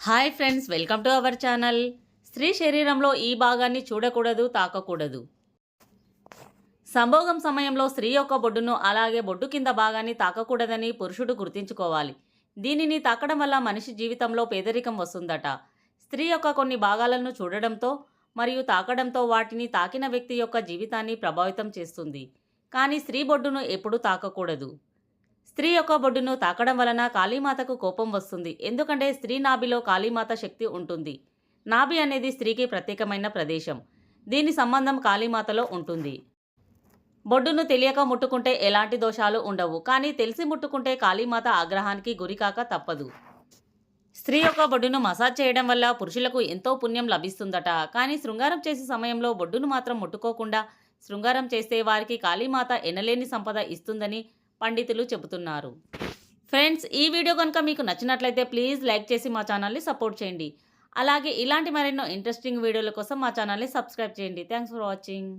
Hi friends welcome to our channel. స్త్రీ శరీరంలో ఈ భాగాన్ని చూడకూడదు తాకకూడదు. సంభోగం సమయంలో స్త్రీ యొక్క బొడ్డును అలాగే బొడ్డు కింద భాగాన్ని తాకకూడదని పురుషుడు గుర్తించుకోవాలి. దీనిని తాకడం వల్ల మనిషి జీవితంలో పేదరికం వస్తుందట. స్త్రీ యొక్క కొన్ని భాగాలను చూడడంతో మరియు తాకడంతో వాటిని తాకిన వ్యక్తి యొక్క జీవితాన్ని ప్రభావితం చేస్తుంది. కానీ స్త్రీ బొడ్డును ఎప్పుడూ తాకకూడదు. స్త్రీ యొక్క బొడ్డును తాకడం వలన కాళీమాతకు కోపం వస్తుంది. ఎందుకంటే స్త్రీ నాభిలో కాళీమాత శక్తి ఉంటుంది. నాభి అనేది స్త్రీకి ప్రత్యేకమైన ప్రదేశం. దీని సంబంధం కాళీమాతలో ఉంటుంది. బొడ్డును తెలియక ముట్టుకుంటే ఎలాంటి దోషాలు ఉండవు. కానీ తెలిసి ముట్టుకుంటే కాళీమాత ఆగ్రహానికి గురికాక తప్పదు. స్త్రీ యొక్క బొడ్డును మసాజ్ చేయడం వల్ల పురుషులకు ఎంతో పుణ్యం లభిస్తుందట. కానీ శృంగారం చేసే సమయంలో బొడ్డును మాత్రం ముట్టుకోకుండా శృంగారం చేస్తే వారికి కాళీమాత ఎనలేని సంపద ఇస్తుందని పండితులు చెబుతున్నారు. ఫ్రెండ్స్ ఈ వీడియో కనుక మీకు నచ్చినట్లయితే ప్లీజ్ లైక్ చేసి మా ఛానల్ని సపోర్ట్ చేయండి. అలాగే ఇలాంటి మరెన్నో ఇంట్రెస్టింగ్ వీడియోల కోసం మా ఛానల్ని సబ్స్క్రైబ్ చేయండి. Thanks for watching.